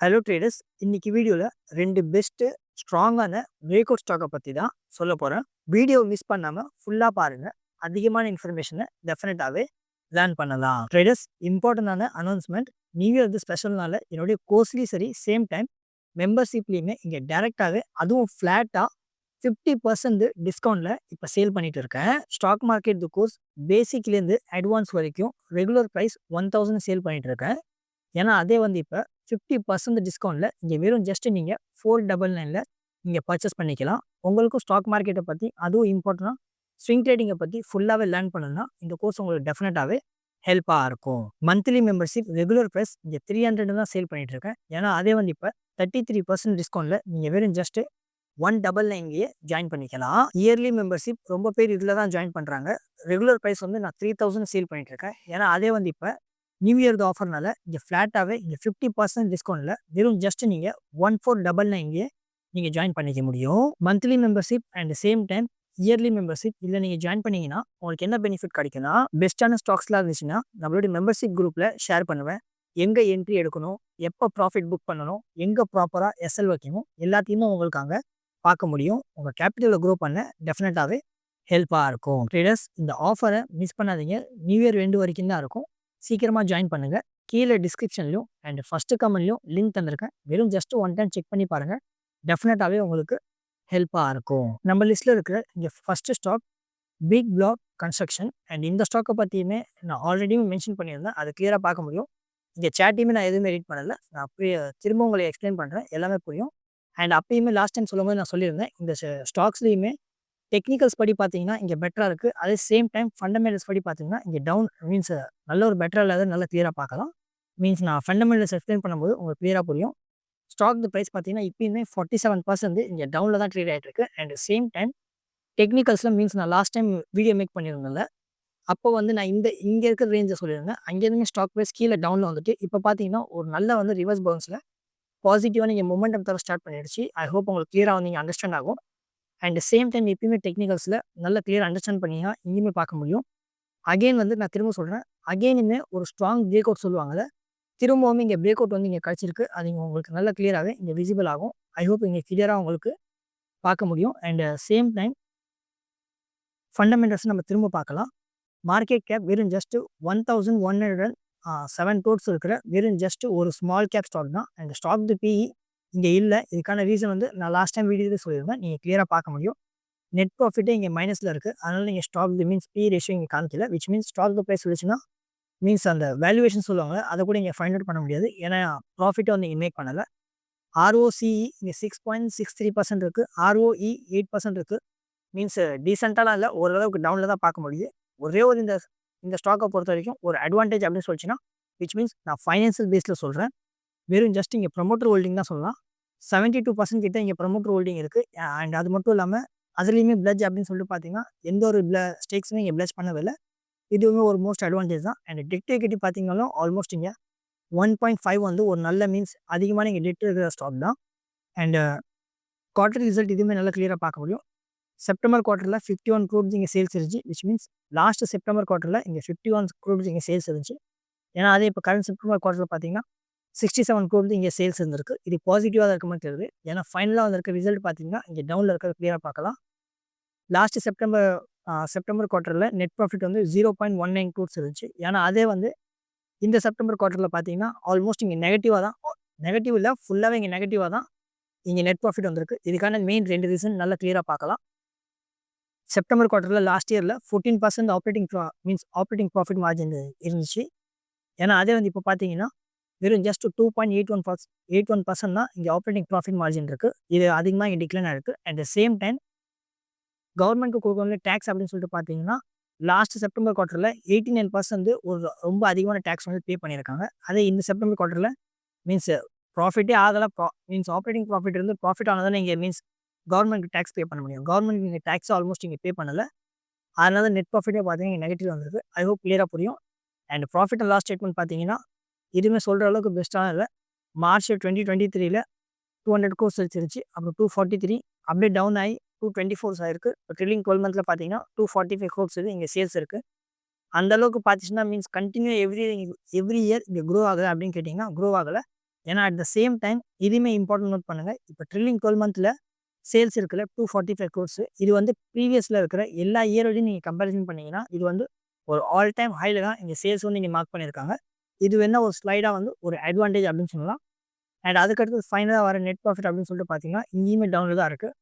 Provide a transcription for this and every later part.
Hello traders இன்னைக்கு வீடியோவில் ரெண்டு பெஸ்ட்டு ஸ்ட்ராங்கான பிரேக் அவுட் ஸ்டாக்கை பற்றி தான் சொல்ல போகிறேன் வீடியோ மிஸ் பண்ணாமல் ஃபுல்லாக பாருங்கள் அதிகமான இன்ஃபர்மேஷனை டெஃபினட்டாகவே லேர்ன் பண்ணலாம். ட்ரேடர்ஸ் இம்பார்ட்டண்டான அனௌன்ஸ்மெண்ட் நியூ இயர் வந்து ஸ்பெஷல்னால என்னுடைய கோர்ஸ்லேயும் சரி சேம் டைம் மெம்பர்ஷிப்லேயுமே இங்கே டேரெக்டாகவே அதுவும் ஃப்ளாட்டாக ஃபிஃப்டி பர்சன்ட் டிஸ்கவுண்ட்டில் இப்போ சேல் பண்ணிட்டு இருக்கேன். ஸ்டாக் மார்க்கெட் கோர்ஸ் பேசிக்லேருந்து அட்வான்ஸ் வரைக்கும் regular price one thousand sale பண்ணிட்டு இருக்கேன். ஏன்னா அதே வந்து இப்போ ஃபிஃப்டி பர்சன்ட் டிஸ்கவுண்ட்டில் இங்கே வெறும் ஜஸ்ட்டு நீங்கள் ஃபோர் டபுள் நைனில் நீங்கள் பர்ச்சேஸ் பண்ணிக்கலாம். உங்களுக்கும் ஸ்டாக் மார்க்கெட்டை பற்றி அதுவும் இம்பார்ட்டண்ட்டாக ஸ்விங் ட்ரேடிங்கை பற்றி ஃபுல்லாகவே லேர்ன் பண்ணணும்னா இந்த கோர்ஸ் உங்களுக்கு டெஃபினட்டாகவே ஹெல்ப்பாக இருக்கும். மந்த்லி மெம்பர்ஷிப் ரெகுலர் ப்ரைஸ் இங்கே த்ரீ ஹண்ட்ரட் தான் சேல் பண்ணிட்டு இருக்கேன். ஏன்னா அதே வந்து இப்போ தேர்ட்டி த்ரீ பர்சன்ட் டிஸ்கவுண்ட்டில் நீங்கள் வெறும் ஜஸ்ட்டு ஒன் டபுள் நைன்லேயே ஜாயின் பண்ணிக்கலாம். இயர்லி மெம்பர்ஷிப் ரொம்ப பேர் இதில் தான் ஜாயின் பண்ணுறாங்க ரெகுலர் ப்ரைஸ் வந்து நான் த்ரீ தௌசண்ட் சேல் பண்ணிகிட்டு இருக்கேன். ஏன்னா அதே வந்து இப்போ நியூ இயர் ஆஃபர்னால இங்கே ஃப்ளாட்டாகவே இங்கே ஃபிஃப்டி பர்சன்ட் டிஸ்கவுண்ட்டில் வெறும் ஜஸ்ட் நீங்கள் ஒன் ஃபோர் டபுள் நைன்லேயே நீங்கள் ஜாயின் பண்ணிக்க முடியும். Monthly membership and same time yearly membership இல்லை நீங்கள் ஜாயின் பண்ணீங்கன்னா உங்களுக்கு என்ன பெனிஃபிட் கிடைக்குன்னா பெஸ்ட்டான ஸ்டாக்ஸ்லாம் இருந்துச்சுன்னா நம்மளுடைய மெம்பர்ஷிப் குரூப்பில் ஷேர் பண்ணுவேன். எங்கே என்ட்ரி எடுக்கணும் எப்போ ப்ராஃபிட் புக் பண்ணணும் எங்கே ப்ராப்பராக எஸ்எல் வைக்கணும் எல்லாத்தையுமே உங்களுக்கு அங்கே பார்க்க முடியும். உங்கள் கேபிட்டலை க்ரோ பண்ண டெஃபினட்டாகவே ஹெல்ப்பாக இருக்கும். ட்ரேடர்ஸ் இந்த ஆஃபரை மிஸ் பண்ணாதீங்க. நியூ இயர் ரெண்டு வரைக்கும் தான் இருக்கும். சீக்கிரமாக ஜாயின் பண்ணுங்கள் கீழே டிஸ்கிரிப்ஷன்லையும் அண்ட் ஃபஸ்ட்டு கமெண்ட்லையும் லிங்க் தந்திருக்கேன். வெறும் ஜஸ்ட் ஒன் டைம் செக் பண்ணி பாருங்கள் டெஃபினட்டாகவே உங்களுக்கு ஹெல்ப்பாக இருக்கும். நம்ம லிஸ்ட்டில் இருக்கிற இங்கே first stock big black construction and இந்த ஸ்டாக்கை பற்றியுமே நான் ஆல்ரெடியும் மென்ஷன் பண்ணியிருந்தேன். அது கிளியராக பார்க்க முடியும். இங்கே சேட்டையுமே நான் எதுவுமே ரீட் பண்ணலை. நான் அப்படியே திரும்ப உங்களை எக்ஸ்பிளைன் பண்ணுறேன் எல்லாமே புரியும். அண்ட் அப்பயுமே லாஸ்ட் டைம் சொல்லும்போது நான் சொல்லியிருந்தேன். இந்த ஸ்டாக்ஸ்லேயுமே டெக்னிக்கல்ஸ் படி பார்த்தீங்கன்னா இங்கே பெட்டராக இருக்குது அதே சேம் டைம் ஃபண்டமெண்டல்ஸ் படி பார்த்தீங்கன்னா இங்கே டவுன் மீன்ஸ் நல்ல ஒரு பெட்டராக இல்லாத நல்ல கிளியராக பார்க்கலாம். மீன்ஸ் நான் ஃபண்டமெண்டல்ஸ் எக்ஸ்பிளைன் பண்ணும்போது உங்களுக்கு கிளியராக புரியும். ஸ்டாக் ப்ரைஸ் பார்த்தீங்கன்னா இப்போயுமே ஃபார்ட்டி செவன் பர்சன்ட் இங்கே டவுனில் தான் ட்ரேட் ஆகிட்டு இருக்கு. அண்ட் சேம் டைம் டெக்னிக்கல்ஸில் மீன்ஸ் நான் லாஸ்ட் டைம் வீடியோ மேக் பண்ணியிருந்தேன்ல அப்போ வந்து நான் இந்த இங்கே இருக்கிற ரேஞ்சை சொல்லியிருந்தேன். அங்கேருந்து ஸ்டாக் ப்ரைஸ் கீழே டவுனில் வந்துட்டு இப்போ பார்த்தீங்கன்னா ஒரு நல்ல வந்து ரிவர்ஸ் பவுன்ஸில் பாசிட்டிவாக நீங்கள் மொமெண்டம் தர ஸ்டார்ட் பண்ணிடுச்சு. ஐ ஹோப் உங்களுக்கு கிளியராக நீங்கள் அண்டர்ஸ்டாண்ட் ஆகும். அண்ட் சேம் டைம் எப்பயுமே டெக்னிக்கல்ஸில் நல்லா கிளியர் அண்டர்ஸ்டாண்ட் பண்ணியா இங்கேயுமே பார்க்க முடியும். அகெயின் வந்து நான் திரும்ப சொல்கிறேன் அகெயினுமே ஒரு ஸ்ட்ராங் பிரேக் அவுட் சொல்லுவாங்கல்ல திரும்பவும் இங்கே பிரேக் அவுட் வந்து இங்கே கிடச்சிருக்கு. அது உங்களுக்கு நல்ல கிளியராகவே இங்கே விசிபிள் ஆகும். ஐ ஹோப் இங்கே கிளியராக உங்களுக்கு பார்க்க முடியும். அண்ட் சேம் டைம் ஃபண்டமெண்டல்ஸ் நம்ம திரும்ப பார்க்கலாம். மார்க்கெட் கேப் வெறும் just one thousand one hundred seven crores இருக்கிற வெறும் ஜஸ்ட் ஒரு ஸ்மால் கேப் ஸ்டாக் தான். அண்ட் ஸ்டாக் தி பிஇ இங்கே இல்லை. இதுக்கான ரீசன் வந்து நான் லாஸ்ட் டைம் வீடியோ சொல்லியிருந்தேன். நீங்கள் கிளியராக பார்க்க முடியும். நெட் ப்ராஃபிட்டே இங்கே மைனஸில் இருக்குது அதனால் நீங்கள் stock the means P ratio இங்கே காமிக்கல. Which means stock the price சொல்லிச்சுன்னா மீன்ஸ் அந்த வேல்யூவேஷன் சொல்லுவாங்க அதை கூட இங்கே ஃபைண்ட் அவுட் பண்ண முடியாது. ஏன்னா ப்ராஃபிட்டை வந்து இங்கே மேக் பண்ணலை ஆர்ஓசிஇ இங்கே six point six three percent இருக்குது ஆர்ஓஇ எயிட் பர்சன்ட் இருக்குது மீன்ஸ் டீசெண்டாலாம் இல்லை. ஓரளவுக்கு டவுனில் தான் பார்க்க முடியுது. ஒரே ஒரு இந்த இந்த ஸ்டாக்கை பொறுத்த வரைக்கும் ஒரு அட்வான்டேஜ் அப்படின்னு சொல்லிச்சுன்னா விச் மீன்ஸ் நான் ஃபைனான்சியல் பேஸில் சொல்கிறேன் வெறும் ஜஸ்ட் இங்கே ப்ரொமோட்டர் ஹோல்டிங் தான் சொல்லலாம். செவன்ட்டி டூ பர்சன்ட் கிட்ட இங்கே ப்ரொமோட்டர் ஹோல்டிங் இருக்குது அண்ட் அது மட்டும் இல்லாமல் அதுலேயுமே பிளட்ஜ் அப்படின்னு சொல்லிட்டு பார்த்தீங்கன்னா எந்த ஒரு பிள ஸ்டேக்ஸுமே இங்கே பிளட்ஜ் பண்ணவில்லை. இதுவுமே ஒரு மோஸ்ட் அட்வான்டேஜ் தான். அண்ட் டெட் எக்விட்டி பார்த்தீங்கனாலும் ஆல்மோஸ்ட் இங்கே ஒன் பாயிண்ட் ஃபைவ் வந்து ஒரு நல்ல மீன்ஸ் அதிகமான இங்கே டெட் இருக்கிற ஸ்டாக் தான். அண்டு குவார்டர் ரிசல்ட் இதுவுமே நல்லா கிளியராக பார்க்க முடியும். செப்டம்பர் குவார்ட்டரில் ஃபிஃப்டி ஒன் க்ரோட்ஸ் இங்கே சேல்ஸ் இருந்துச்சு விச் மீன்ஸ் லாஸ்ட் செப்டம்பர் குவார்ட்டரில் இங்கே ஃபிஃப்டி ஒன் குரூப்ஸ் இங்கே சேல்ஸ் இருந்துச்சு. ஏன்னா அதே இப்போ கரண்ட் செப்டம்பர் குவார்ட்டரில் பார்த்தீங்கன்னா சிக்ஸ்டி செவன் க்ரோட்ஸ் இங்கே சேல்ஸ் இருந்திருக்கு. இது பாசிட்டிவாக இருக்க மாதிரி தெரியுது. ஏன்னா ஃபைனலாக வந்திருக்க ரிசல்ட் பார்த்தீங்கன்னா இங்கே டவுனில் இருக்கிற கிளியராக பார்க்கலாம். லாஸ்ட் செப்டம்பர் செப்டம்பர் குவார்ட்டரில் நெட் ப்ராஃபிட் வந்து zero point one nine crores இருந்துச்சு. ஏன்னா அதே வந்து இந்த செப்டம்பர் குவார்ட்டரில் பார்த்தீங்கன்னா ஆல்மோஸ்ட் இங்கே நெகட்டிவாக தான். நெகட்டிவ் இல்லை ஃபுல்லாகவே இங்கே நெகட்டிவாக தான் இங்கே நெட் ப்ராஃபிட் வந்திருக்கு. இதுக்கான மெயின் ரெண்டு ரீசன் நல்லா கிளியராக பார்க்கலாம். செப்டம்பர் குவார்ட்டரில் லாஸ்ட் இயரில் ஃபோர்டீன் பர்சன்ட் ஆப்ரேட்டிங் ப்ரா மீன்ஸ் ஆப்ரேட்டிங் ப்ராஃபிட் மார்ஜின் இருந்துச்சு. ஏன்னா அதே வந்து இப்போ பார்த்தீங்கன்னா வெறும் just two point eight one purse eight one percent தான் இங்கே ஆப்ரேட்டிங் ப்ராஃபிட் மார்ஜின் இருக்குது இது அதிகமாக இங்கே டிக்ளைன் ஆகிருக்கு அட் த சேம் டைம் கவர்மெண்ட்டுக்கு கொடுக்க டேக்ஸ் அப்படின்னு சொல்லிட்டு பார்த்தீங்கன்னா லாஸ்ட் செப்டம்பர் குவார்ட்டரில் எயிட்டி நைன் பர்சன்ட் ஒரு ரொம்ப அதிகமான டேக்ஸ் வந்து பே பண்ணியிருக்காங்க. அதே இந்த செப்டம்பர் குவார்ட்டரில் மீன்ஸ் ப்ராஃபிட்டே ஆகலை. ப்ரா மீன்ஸ் ஆப்ரேட்டிங் ப்ராஃபிட் இருந்து ப்ராஃபிட் ஆனதால் இங்கே மீன்ஸ் கவர்மெண்ட்டுக்கு டேக்ஸ் பே பண்ண முடியும் கவர்மெண்ட் நீங்கள் டேக்ஸ் ஆல்மோஸ்ட் இங்கே பே பண்ணலை. அதனால நெட் ப்ராஃபிட்டே பார்த்தீங்கன்னா நெகட்டிவ் வந்தது. ஐ ஹோப் கிளியராக புரியும். And profit and loss statement பார்த்தீங்கன்னா எதுவுமே சொல்கிற அளவுக்கு பெஸ்ட்டாக இல்லை. மார்ச் டுவெண்ட்டி டுவெண்ட்டி த்ரீல டூ ஹண்ட்ரட் கோர்ஸ் வச்சிருச்சு அப்புறம் டூ ஃபார்ட்டி த்ரீ அப்படியே டவுன் ஆகி டூ டுவெண்ட்டி ஃபோர்ஸ் ஆயிருக்கு ட்ரில்லிங் டுவெல் மந்த்தில் பார்த்தீங்கன்னா டூ ஃபார்ட்டி ஃபைவ் கோர்ஸ் இருக்குது இங்கே சேல்ஸ் இருக்குது அந்தளவுக்கு பார்த்துச்சுன்னா means continue every every year இங்கே க்ரோ ஆகுது அப்படின்னு கேட்டிங்கன்னா க்ரோ ஆகலை. ஏன்னா அட் த சேம் டைம் இதுவுமே இம்பார்ட்டன்ட் நோட் பண்ணுங்கள் இப்போ ட்ரில்லிங் டுவெல் மந்த்தில் சேல்ஸ் இருக்குல்ல டூ ஃபார்ட்டி ஃபைவ் கோர்ஸ் இது வந்து ப்ரீவியஸில் இருக்கிற எல்லா இயரோடையும் நீங்கள் கம்பேரிசன் பண்ணிங்கன்னா இது வந்து ஒரு ஆல் டைம் ஹையில் தான் இங்கே சேல்ஸ் வந்து இங்கே மார்க் பண்ணியிருக்காங்க. இது வேணால் ஒரு ஸ்லைடாக வந்து ஒரு அட்வான்டேஜ் அப்படின்னு சொல்லலாம். அண்ட் அதுக்கடுத்து ஃபைனலாக வர நெட் ப்ராஃபிட் அப்படின்னு சொல்லிட்டு பார்த்தீங்கன்னா இங்கேயுமே டவுனில் தான் இருக்குது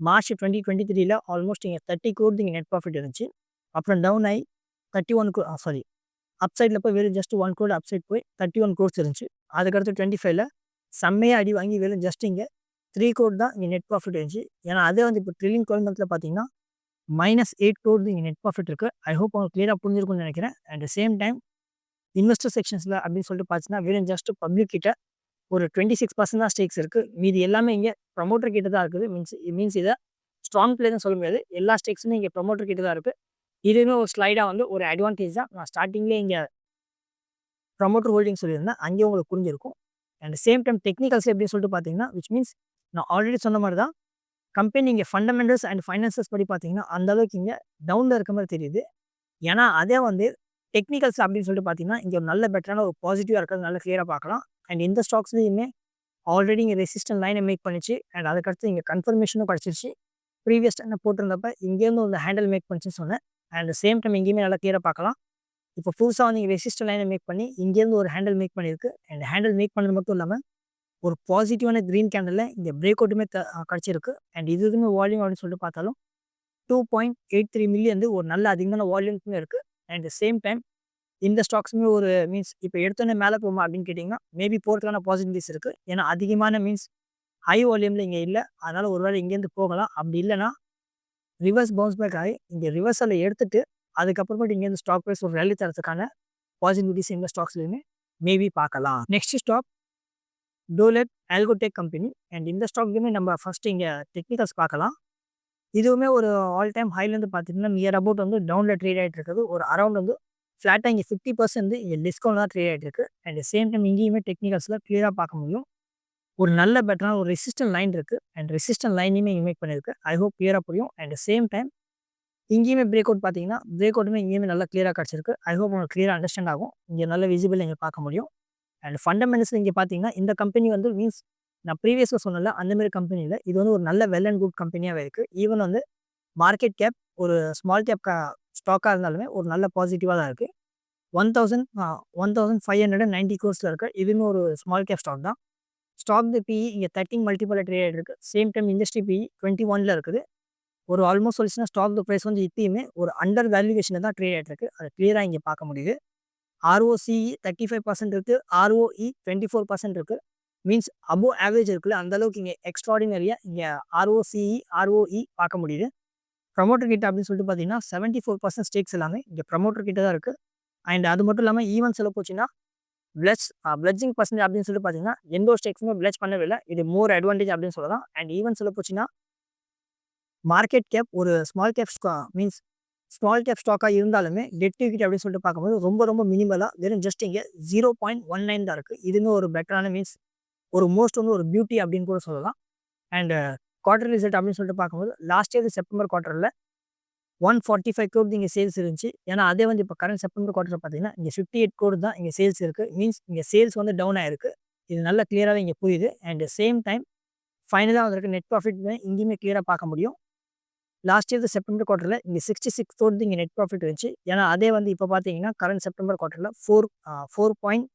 மார்ச் டுவெண்ட்டி டுவெண்ட்டி த்ரீல ஆல்மோஸ்ட் இங்கே தேர்ட்டி கோட் இங்கே நெட் ப்ராஃபிட் இருந்துச்சு. அப்புறம் டவுன் ஆகி தேர்ட்டி ஒன் கோ சாரி அப்சைடில் போய் வெறும் just one crore upside போய் தேர்ட்டி ஒன் கோர்ஸ் இருந்துச்சு. அதுக்கடுத்து டுவெண்ட்டி ஃபைவ்ல செம்மையாக அடி வாங்கி வெறும் ஜஸ்ட் இங்கே த்ரீ கோர்ட் தான் இங்கே நெட் ப்ராஃபிட் இருந்துச்சு. ஏன்னா அதே வந்து இப்போ ட்ரில்லிங் குழந்தைத்தில் பார்த்தீங்கன்னா மைனஸ் எயிட் கோட் இங்கே நெட் ப்ராஃபிட் இருக்குது ஐ ஹோப் அவங்க கிளியராக புரிஞ்சிருக்கும்னு நினைக்கிறேன். At the same time investor செக்ஷன்ஸில் அப்படின்னு சொல்லிட்டு பார்த்தீங்கன்னா வெறும் ஜஸ்ட் பப்ளிக் கிட்ட ஒரு டுவெண்ட்டி சிக்ஸ் பர்சன்ட் தான் ஸ்டேக்ஸ் இருக்குது மீதி எல்லாமே இங்கே ப்ரமோட்டர் கிட்ட தான் இருக்குது. மீன்ஸ் மீன்ஸ் இதை ஸ்ட்ராங் பிளேயர்னு சொல்ல முடியாது. எல்லா ஸ்டேக்ஸுமே இங்கே ப்ரமோட்டர் கிட்ட தான் இருக்குது இதுவுமே ஒரு ஸ்லைடாக வந்து ஒரு அட்வான்டேஜ் தான். நான் ஸ்டார்டிங்லேயே இங்கே ப்ரமோட்டர் ஹோல்டிங் சொல்லியிருந்தேன். அங்கேயும் உங்களுக்கு புரிஞ்சிருக்கும். அண்ட் சேம் டைம் டெக்னிக்கல்ஸ் எப்படின்னு சொல்லிட்டு பார்த்தீங்கன்னா விச் மீன்ஸ் நான் ஆல்ரெடி சொன்ன மாதிரி தான் கம்பெனி இங்கே ஃபண்டமெண்டல்ஸ் அண்ட் ஃபைனான்சஸ் படி பார்த்தீங்கன்னா அந்த அளவுக்கு இங்கே டவுனில் இருக்க மாதிரி தெரியுது. ஏன்னா அதே வந்து டெக்னிக்கல்ஸ் அப்படின்னு சொல்லிட்டு பார்த்தீங்கன்னா இங்கே நல்ல பெட்டரான ஒரு பாசிட்டிவாக இருக்கிறது நல்ல கிளியராக பார்க்கலாம் அண்ட் இந்த ஸ்டாக்ஸ்லேயுமே ஆல்ரெடி இங்கே ரெசிஸ்டன்ட் லைனை மேக் பண்ணிச்சு. அண்ட் அதுக்கடுத்து இங்கே கன்ஃபர்மேஷனும் கிடச்சிருச்சு. ப்ரீவியஸ் டைம் போட்டிருந்தப்ப இங்கேருந்து ஒரு ஹேண்டில் மேக் பண்ணிச்சுன்னு சொன்னேன். அண்ட் சேம் டைம் இங்கேயுமே நல்லா கிளியராக பார்க்கலாம் இப்போ புதுசாக வந்து இங்கே ரெசிஸ்டன்ட் லைனை மேக் பண்ணி இங்கேருந்து ஒரு ஹேண்டில் மேக் பண்ணியிருக்கு. அண்ட் ஹேண்டில் மேக் பண்ணது மட்டும் இல்லாமல் ஒரு பாசிட்டிவான க்ரீன் கேண்டலில் இங்கே பிரேக் அவுட்டுமே த கிடச்சிருக்கு. அண்ட் இது இதுவுமே வால்யூம் அப்படின்னு சொல்லிட்டு பார்த்தாலும் two point eight three million வந்து ஒரு நல்ல அதிகமான வால்யூம்ஸுமே இருக்குது அண்ட் சேம் டைம் இந்த ஸ்டாக்ஸுமே ஒரு மீன்ஸ் இப்போ எடுத்தோன்னே மேலே போகுமா அப்படின்னு கேட்டிங்கன்னா மேபி போகிறதுக்கான பாசிபிலிட்டிஸ் இருக்குது ஏன்னா அதிகமான மீன்ஸ் ஹை வால்யூமில் இங்கே இல்லை. அதனால் ஒரு வேளை இங்கேருந்து போகலாம். அப்படி இல்லைன்னா ரிவர்ஸ் பவுன்ஸ் பேக் ஆகி இங்கே ரிவர்ஸில் எடுத்துட்டு அதுக்கப்புறமேட்டு இங்கேருந்து ஸ்டாக் ப்ரைஸ் ஒரு ரேலி தரத்துக்கான பாசிபிலிட்டிஸ் இந்த ஸ்டாக்ஸ்லையுமே மேபி பார்க்கலாம். நெக்ஸ்ட் ஸ்டாக் டோலெட் ஆல்கோடெக் கம்பெனி அண்ட் இந்த ஸ்டாக்லையுமே நம்ம ஃபஸ்ட்டு இங்கே டெக்னிக்கல்ஸ் பார்க்கலாம். இதுவுமே ஒரு ஆல் டைம் ஹைலேருந்து பார்த்தீங்கன்னா நியர் அபவுட் வந்து டவுனில் ட்ரேட் ஆகிட்டு இருக்குது. ஒரு அரௌண்ட் வந்து ஃப்ளாட்டாக இங்கே ஃபிஃப்டி பர்சன்ட் இங்கே டிஸ்கவுண்ட் தான் ட்ரேட் ஆகிட்டு இருக்குது அண்ட் சேம் டைம் இங்கேயுமே டெக்னிக்கல்ஸில் க்ளியராக பார்க்க முடியும். ஒரு நல்ல பெட்டரான ஒரு ரெசிஸ்டன்ட் லைன் இருக்குது அண்ட் ரெசிஸ்டன்ட் லைனையுமே இமேக் பண்ணியிருக்கு. ஐ ஹோப் கிளியராக புரியும். அண்ட் சேம் டைம் இங்கேயுமே பிரேக் அவுட் பார்த்தீங்கன்னா பிரேக் அவுட்டுமே இங்கேயுமே நல்லா கிளியராக கிடச்சிருக்கு ஐ ஹோப் உங்களுக்கு கிளியராக அண்டர்ஸ்டாண்ட் ஆகும். இங்கே நல்ல விசிபிள் இங்கே பார்க்க முடியும். அண்ட் ஃபண்டமெண்டல்ஸ் இங்கே பார்த்தீங்கன்னா இந்த கம்பெனி வந்து மீன்ஸ் நான் ப்ரீவியஸாக சொன்னல அந்தமாரி கம்பெனியில் இது வந்து ஒரு நல்ல வெல் அண்ட் குட் கம்பெனியாகவே இருக்குது ஈவன் வந்து மார்க்கெட் கேப் ஒரு ஸ்மால் கேப் ஸ்டாக்காக இருந்தாலுமே ஒரு நல்ல பாசிட்டிவாக தான் இருக்குது one thousand one thousand five hundred and ninety கோர்ஸில் இருக்குது இதுவுமே ஒரு ஸ்மால் கேப் ஸ்டாக் தான். ஸ்டாக் தி பிஇ இங்கே தேர்ட்டின் மல்டிபிள் ட்ரேட் இருக்குது same time industry PE twenty ஒனில் இருக்குது. ஒரு ஆல்மோஸ்ட் சொல்லிச்சுன்னா ஸ்டாக் ப்ரைஸ் வந்து இப்பயுமே ஒரு அண்டர் வேல்யூவேஷனில் தான் ட்ரேட் ஆகிட்டு இருக்கு. அதை கிளியராக இங்கே பார்க்க முடியுது. ஆர்ஓசிஇ தேர்ட்டி ஃபைவ் பர்சன்ட் இருக்குது ஆர்ஓஇ டுவெண்ட்டி ஃபோர் பர்சன்ட் இருக்குது மீன்ஸ் அபோவ் ஆவரேஜ் இருக்குல்ல அந்த அளவுக்கு இங்கே எக்ஸ்ட்ராடினரியாக இங்கே ஆர்ஓசிஇ ஆர்ஓஇ பார்க்க முடியுது. ப்ரமோட்டர் கிட்ட அப்படின்னு சொல்லிட்டு பார்த்தீங்கன்னா செவன்ட்டி ஃபோர் பர்சன்ட் ஸ்டேக்ஸ் எல்லாமே இங்கே ப்ரமோட்டர் கிட்ட தான் இருக்குது அண்ட் அது மட்டும் இல்லாமல் ஈவன் சொல்ல போச்சுன்னா பிளட்ஸ் பிளட்ஜிங் பர்சன்டேஜ் அப்படின்னு சொல்லிட்டு பார்த்தீங்கன்னா எந்த ஒரு ஸ்டேக்ஸுமே பிளட்ஜ் பண்ணவே இல்லை. இது மோர் அட்வான்டேஜ் அப்படின்னு சொல்லலாம். அண்ட் ஈவன் சொல்ல போச்சுன்னா மார்க்கெட் கேப் ஒரு ஸ்மால் கேப் ஸ்டா மீன்ஸ் ஸ்மால் கேப் ஸ்டாக்காக இருந்தாலுமே டெட் ஈக்விட்டி அப்படின்னு சொல்லிட்டு பார்க்கும்போது ரொம்ப ரொம்ப மினிமலாக வெறும் ஜஸ்ட் இங்கே ஜீரோ பாயிண்ட் ஒன் நைன் தான் இருக்குது இதுவுமே ஒரு பெட்டரான மீன்ஸ் ஒரு மோஸ்ட் வந்து ஒரு பியூட்டி அப்படின்னு கூட சொல்லலாம். அண்ட் குவார்டர் ரிசல்ட் அப்படின்னு சொல்லிட்டு பார்க்கும்போது லாஸ்ட் இயர் செப்டம்பர் குவார்ட்டரில் ஒன் ஃபார்ட்டி ஃபைவ் கோடி இங்கே சேல்ஸ் இருந்துச்சு. ஏன்னா அதே வந்து இப்போ கரண்ட் செப்டம்பர் குவார்ட்டர் பார்த்தீங்கன்னா இங்கே ஃபிஃப்டி எயிட் கோடி தான் இங்கே சேல்ஸ் இருக்குது மீன்ஸ் இங்கே சேல்ஸ் வந்து டவுன் ஆயிருக்கு. இது நல்லா கிளியராகவே இங்கே புரியுது. அண்ட் சேம் டைம் ஃபைனலாக வந்திருக்கு நெட் ப்ராஃபிட் இங்கேயுமே கிளியராக பார்க்க முடியும். லாஸ்ட் இயர் செப்டம்பர் குவார்ட்டரில் இங்கே சிக்ஸ்டி சிக்ஸ் தோடு இங்கே நெட் ப்ராஃபிட் இருந்துச்சு. ஏன்னா அதே வந்து இப்போ பார்த்தீங்கன்னா current September குவார்ட்டரில் four four point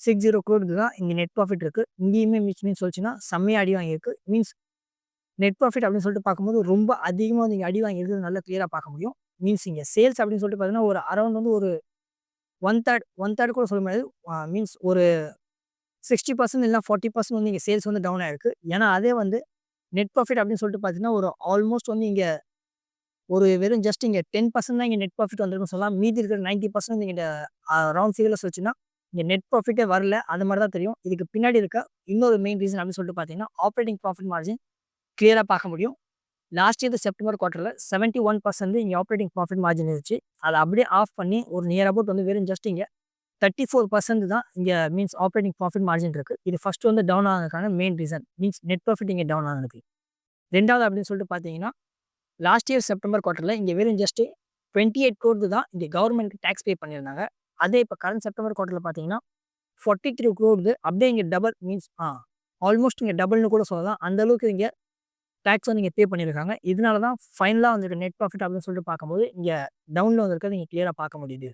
six zero க்ரோருக்கு தான் இங்கே நெட் ப்ராஃபிட் இருக்குது இங்கேயுமே மீன்ஸ் மீன்ஸ் சொல்லிச்சுன்னா செம்மையாக அடி வாங்கியிருக்கு. மீன்ஸ் நெட் ப்ராஃபிட் அப்படின்னு சொல்லிட்டு பார்க்கும்போது ரொம்ப அதிகமாக வந்து இங்கே அடி வாங்கியிருக்கிறது நல்லா கிளியராக பார்க்க முடியும். மீன்ஸ் இங்கே சேல்ஸ் அப்படின்னு சொல்லிட்டு பார்த்தீங்கன்னா ஒரு அரௌண்ட் வந்து ஒரு ஒன் தேர்ட் ஒன் தேர்ட் கூட சொல்ல முடியாது. மீன்ஸ் ஒரு சிக்ஸ்டி பர்சன்ட் இல்லை ஃபார்ட்டி பர்சன்ட் வந்து இங்கே சேல்ஸ் வந்து டவுன் ஆகிருக்கு ஏன்னா அதே வந்து நெட் ப்ராஃபிட் அப்படின்னு சொல்லிட்டு பார்த்தீங்கன்னா ஒரு ஆல்மோஸ்ட் வந்து இங்கே ஒரு வெறும் ஜஸ்ட் இங்கே டென் பர்சன்ட் தான் இங்கே நெட் ப்ராஃபிட் வந்திருக்குன்னு சொல்லலாம். மீதி இருக்கிற நைன்ட்டி பர்சன்ட் இங்கே ரவுண்ட் ஃபிகர்ஸ் வச்சுன்னா இங்கே நெட் ப்ராஃபிட்டே வரல அந்த மாதிரி தான் தெரியும். இதுக்கு பின்னாடி இருக்க இன்னொரு மெயின் ரீசன் அப்படின்னு சொல்லிட்டு பார்த்தீங்கன்னா ஆப்ரேட்டிங் ப்ராஃபிட் மார்ஜின் கிளியராக பார்க்க முடியும். லாஸ்ட் இயர் செப்டம்பர் குவார்ட்டரில் செவன்ட்டி ஒன் பர்சன்ட் இங்கே ஆப்ரேட்டிங் ப்ராஃபிட் மார்ஜின் இருந்துச்சு. அதை அப்படியே ஆஃப் பண்ணி ஒரு நியர் அபவுட் வந்து வெறும் ஜஸ்ட் இங்கே தேர்ட்டி ஃபோர் பர்சன்ட் தான் இங்கே மீன்ஸ் ஆப்ரேட்டிங் ப்ராஃபிட் மார்ஜின் இருக்குது இது ஃபஸ்ட்டு வந்து down ஆனதுக்கான main reason means net profit இங்கே டவுன் ஆனதுக்கு. ரெண்டாவது அப்படின்னு சொல்லிட்டு பார்த்தீங்கன்னா லாஸ்ட் இயர் செப்டம்பர் குவார்ட்டரில் இங்கே வெறும் ஜஸ்ட்டு டுவெண்ட்டி எயிட் கோர்டு தான் இங்கே கவர்மெண்ட்டுக்கு டேக்ஸ் பே பண்ணியிருந்தாங்க. அதே இப்போ கரண்ட் செப்டம்பர் குவார்ட்டரில் பார்த்தீங்கன்னா ஃபார்ட்டி த்ரீ க்ரோர்து அப்படியே இங்கே டபுள் மீன்ஸ் ஆ ஆல்மோஸ்ட் இங்கே டபுள்னு கூட சொல்லலாம். அந்த அளவுக்கு இங்கே டேக்ஸ் வந்து இங்கே பே பண்ணியிருக்காங்க இதனால தான் ஃபைனலாக வந்துருக்கு நெட் ப்ராஃபிட் அப்படின்னு சொல்லிட்டு பார்க்கும்போது இங்கே டவுனில் வந்திருக்கிறது நீங்கள் கிளியராக பார்க்க முடியுது.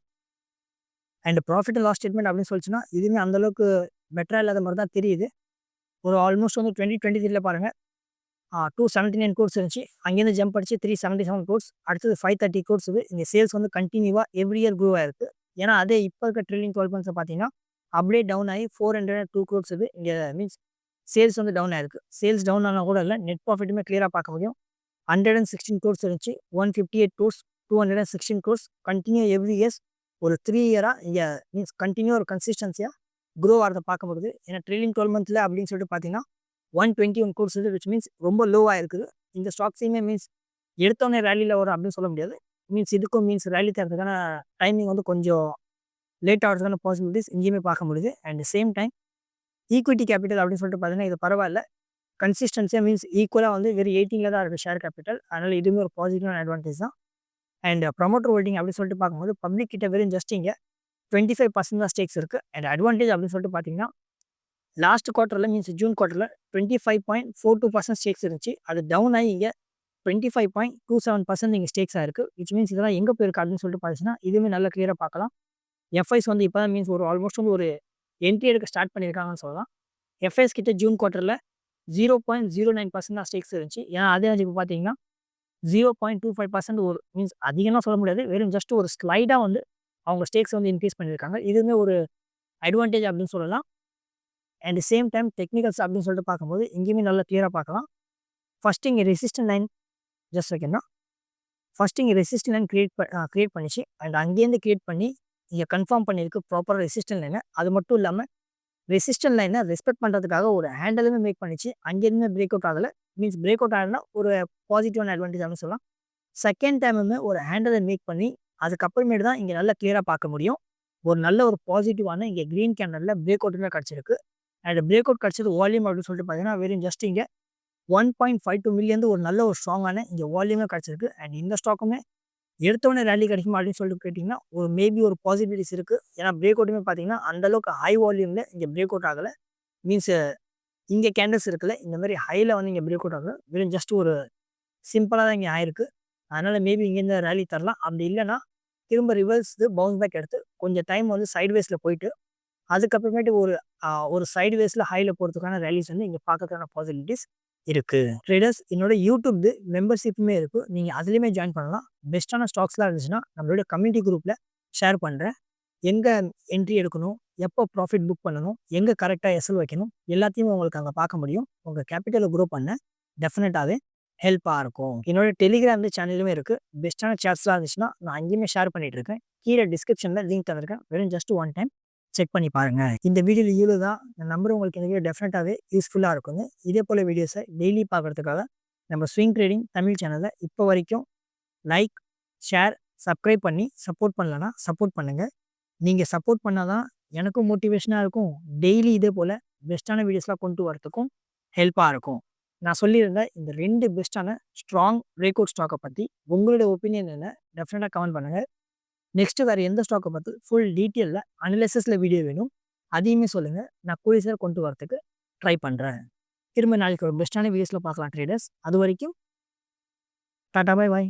அண்ட் ப்ராஃபிட் லாஸ் ஸ்டேட்மெண்ட் அப்படின்னு சொல்லிச்சுன்னா இதுவுமே அந்தளவுக்கு பெட்டராக இல்லாத மாதிரி தான் தெரியுது. ஒரு ஆல்மோஸ்ட் வந்து டுவெண்ட்டி டுவெண்ட்டி த்ரீல பாருங்கள் டூ செவன்ட்டி நைன் கோர்ஸ் இருந்துச்சு. அங்கேருந்து ஜம்ப் அடிச்சு த்ரீ செவன்ட்டி செவன் கோர்ஸ் அடுத்தது ஃபைவ் தேர்ட்டி கோர்ஸ் இது. சேல்ஸ் வந்து கண்டினியூவாக எவ்ரி இயர் க்ரோ ஆயிருக்கு. ஏன்னா அதே இப்போ இருக்க ட்ரில்லிங் டுவெல் மந்த்ஸை பார்த்தீங்கன்னா அப்படியே டவுன் ஆகி ஃபோர் ஹண்ட்ரட் டூ கோர்ஸ் இது இங்கே மீன்ஸ் சேல்ஸ் வந்து டவுன் ஆயிருக்கு. சேல்ஸ் டவுன் ஆனால் கூட இல்லை நெட் ப்ராஃபிட்டுமே கிளியராக பார்க்க முடியும். ஹண்ட்ரட் அண்ட் சிக்ஸ்டீன் கோர்ஸ் இருந்துச்சு one fifty eight crores two hundred and sixteen crores continue every years ஒரு த்ரீ இயராக இங்கே மீன்ஸ் கண்டினியூ ஒரு கன்சிஸ்டன்சியாக க்ரோ ஆகிறத பார்க்க முடியுது. ஏன்னா ட்ரில்லிங் டுவெல் மந்த்தில் அப்படின்னு சொல்லிட்டு பார்த்தீங்கன்னா one twenty one crores which means ரொம்ப லோவாக இருக்குது. இந்த ஸ்டாக்ஸையுமே மீன்ஸ் எடுத்தோடனே ரேலியில் வரும் அப்படின்னு சொல்ல முடியாது. மீன்ஸ் இதுக்கும் மீன்ஸ் ரேலி தரதுக்கான டைமிங் வந்து கொஞ்சம் லேட் ஆகிறதுக்கான பாசிபிலிட்டிஸ் இங்கேயுமே பார்க்க முடியுது. And same time equity capital அப்படின்னு சொல்லிட்டு பார்த்தீங்கன்னா இது பரவாயில்ல. கன்சிஸ்டன்சியாக மீன்ஸ் ஈக்குவலாக வந்து வெறும் எயிட்டிங்கில் தான் இருக்குது ஷேர் கேபிட்டல் அதனால் இதுவுமே ஒரு பாசிட்டிவான அட்வான்டேஜ் தான். அண்ட் ப்ரமோட்டர் ஹோல்டிங் அப்படின்னு சொல்லிட்டு பார்க்கும்போது பப்ளிக் கிட்ட வெறும் ஜஸ்ட் இங்கே டுவெண்ட்டி ஃபைவ் பர்சன்ட் தான் ஸ்டேக்ஸ் இருக்குது அண்ட் அட்வான்டேஜ் அப்படின்னு சொல்லிட்டு பார்த்தீங்கன்னா லாஸ்ட் குவார்ட்டரில் means June குவார்ட்டரில் twenty five point four two percent stakes இருந்துச்சு. அது டவுன் ஆகி இங்கே twenty five point two seven percent இங்கே ஸ்டேக்ஸாக இருக்குது விச் மீன்ஸ் இதெல்லாம் எங்கே போயிருக்கு அப்படின்னு சொல்லிட்டு பார்த்தீங்கன்னா இதுவுமே நல்லா கிளியராக பார்க்கலாம் எஃப்ஐஸ் வந்து இப்போ தான் மீன்ஸ் ஒரு ஆல்மோஸ்ட் வந்து ஒரு என்ட்ரி எடுக்க ஸ்டார்ட் பண்ணியிருக்காங்கன்னு சொல்லலாம். எஃப்ஐஸ் கிட்ட June குவார்ட்டரில் zero point zero nine percent தான் ஸ்டேக்ஸ் இருந்துச்சு. ஏன்னா அதே இப்போ பார்த்தீங்கன்னா zero point two five percent ஒரு மீன்ஸ் அதிகமாக சொல்ல முடியாது. வெறும் ஜஸ்ட் ஒரு ஸ்லைடாக வந்து அவங்க ஸ்டேக்ஸ் வந்து இன்க்ரீஸ் பண்ணியிருக்காங்க. இதுவுமே ஒரு அட்வான்டேஜ் அப்படின்னு சொல்லலாம். அண்ட் சேம் டைம் டெக்னிக்கல்ஸ் அப்படின்னு சொல்லிட்டு பார்க்கும்போது இங்கேயுமே நல்லா கிளியராக பார்க்கலாம். ஃபஸ்ட்டு இங்கே ரெசிஸ்டன் லைன் ஜஸ்ட் ஓகேன்னா ஃபஸ்ட் இங்கே ரெசிஸ்டன் லைன் க்ரியேட் க்ரியேட் பண்ணிச்சு. அண்ட் அங்கேருந்து க்ரியேட் பண்ணி இங்கே கன்ஃபார்ம் பண்ணியிருக்கு ப்ராப்பராக ரெசிஸ்டன் லைனை அது மட்டும் இல்லாமல் ரெசிஸ்டன் லைனை ரெஸ்பெக்ட் பண்ணுறதுக்காக ஒரு ஹேண்டலுமே மேக் பண்ணிச்சு. அங்கேருந்து பிரேக் அவுட் ஆகலை. மீன்ஸ் பிரேக் அவுட் ஆகலைன்னா ஒரு பாசிட்டிவான அட்வான்டேஜ் சொல்லலாம். செகண்ட் டைமுமே ஒரு ஹேண்டலை மேக் பண்ணி அதுக்கப்புறமேட்டு தான் இங்கே நல்லா கிளியராக பார்க்க முடியும். ஒரு நல்ல ஒரு பாசிட்டிவான இங்கே க்ரீன் கேண்டலில் பிரேக் அவுட்டுமே கிடச்சிருக்கு. அண்ட் பிரேக் அவுட் கிடச்சது வால்யூம் அப்படின்னு சொல்லிட்டு பார்த்தீங்கன்னா வெறும் ஜஸ்ட் இங்கே one point five two million ஒரு நல்ல ஒரு ஸ்ட்ராங்கான இங்கே வால்யூமே கிடச்சிருக்கு. அண்ட் இந்த ஸ்டாக்குமே எடுத்தவொடனே ரேலி கிடைக்குமா அப்படின்னு சொல்லிட்டு கேட்டிங்கன்னா ஒரு மேபி ஒரு பாசிபிலிட்டிஸ் இருக்குது ஏன்னா பிரேக் அவுட்டுமே பார்த்தீங்கன்னா அந்தளவுக்கு ஹை வால்யூமில் இங்கே பிரேக் அவுட் ஆகலை. மீன்ஸ் இங்கே கேண்டல்ஸ் இருக்குல்ல இந்த மாதிரி ஹையில் வந்து இங்கே பிரேக் அவுட் ஆகலை. வெறும் ஜஸ்ட் ஒரு சிம்பிளாக தான் இங்கே ஆயிருக்கு. அதனால் மேபி இங்கேருந்து ரேலி தரலாம். அப்படி இல்லைன்னா திரும்ப ரிவர்ஸ் பவுன்ஸ் பேக் எடுத்து கொஞ்சம் டைம் வந்து சைட்வேஸில் போயிட்டு அதுக்கப்புறமேட்டு ஒரு ஒரு சைட்வேஸில் ஹையில் போகிறதுக்கான ரேலிஸ் வந்து இங்கே பார்க்கறதுக்கான பாசிபிலிட்டிஸ் இருக்குது ட்ரேடர்ஸ் என்னோட யூடியூப் மெம்பர்ஷிப்புமே இருக்குது நீங்கள் அதுலேயுமே ஜாயின் பண்ணலாம். பெஸ்ட்டான ஸ்டாக்ஸ்லாம் இருந்துச்சுன்னா நம்மளோட கம்யூனிட்டி குரூப்பில் ஷேர் பண்ணுறேன் எங்கே என்ட்ரி எடுக்கணும்? எப்போ ப்ராஃபிட் புக் பண்ணணும்? எங்கே கரெக்டாக எஸ்எல் வைக்கணும்? எல்லாத்தையும் உங்களுக்கு அங்கே பார்க்க முடியும். உங்கள் கேபிட்டலை குரோ பண்ண டெஃபினட்டாகவே ஹெல்ப்பாக இருக்கும். என்னோட டெலிகிராம் சேனலுமே இருக்குது பெஸ்ட்டான சேட்ஸ்லாம் இருந்துச்சுன்னா நான் அங்கேயுமே ஷேர் பண்ணிகிட்டு இருக்கேன். கீழே டிஸ்கிரிப்ஷனில் லிங்க் தந்திருக்கேன். வெறும் ஜஸ்ட் ஒன் டைம் செக் பண்ணி பாருங்கள் இந்த வீடியோவில் இவ்வளோ தான். நான் நம்பர் உங்களுக்கு இந்த வீடியோ டெஃபினட்டாகவே யூஸ்ஃபுல்லாக இருக்குங்க. இதே போல் வீடியோஸை டெய்லி பார்க்குறதுக்காக நம்ம ஸ்விங் ட்ரேடிங் தமிழ் சேனலில் இப்போ வரைக்கும் லைக் ஷேர் சப்ஸ்கிரைப் பண்ணி சப்போர்ட் பண்ணலன்னா சப்போர்ட் பண்ணுங்கள் நீங்கள் சப்போர்ட் பண்ணால் தான் எனக்கும் மோட்டிவேஷனாக இருக்கும். டெய்லி இதே போல் பெஸ்ட்டான வீடியோஸ்லாம் கொண்டு வரத்துக்கும் ஹெல்ப்பாக இருக்கும். நான் சொல்லியிருந்த இந்த ரெண்டு பெஸ்ட்டான ஸ்ட்ராங் பிரேக் அவுட் ஸ்டாக்கை பற்றி உங்களோட ஒப்பீனியன் என்ன? டெஃபினட்டாக கமெண்ட் பண்ணுங்கள் நெக்ஸ்ட்டு வேறு எந்த ஸ்டாக்கை பார்த்து ஃபுல் டீட்டெயிலில் அனலிசிஸில் வீடியோ வேணும் அதையுமே சொல்லுங்கள் நான் கூலிசாக கொண்டு வரத்துக்கு ட்ரை பண்ணுறேன் திரும்ப நாளைக்கு ஒரு பெஸ்ட்டான வீடியோஸில் பார்க்கலாம் ட்ரேடர்ஸ் அது வரைக்கும் டாட்டா பாய் பாய்.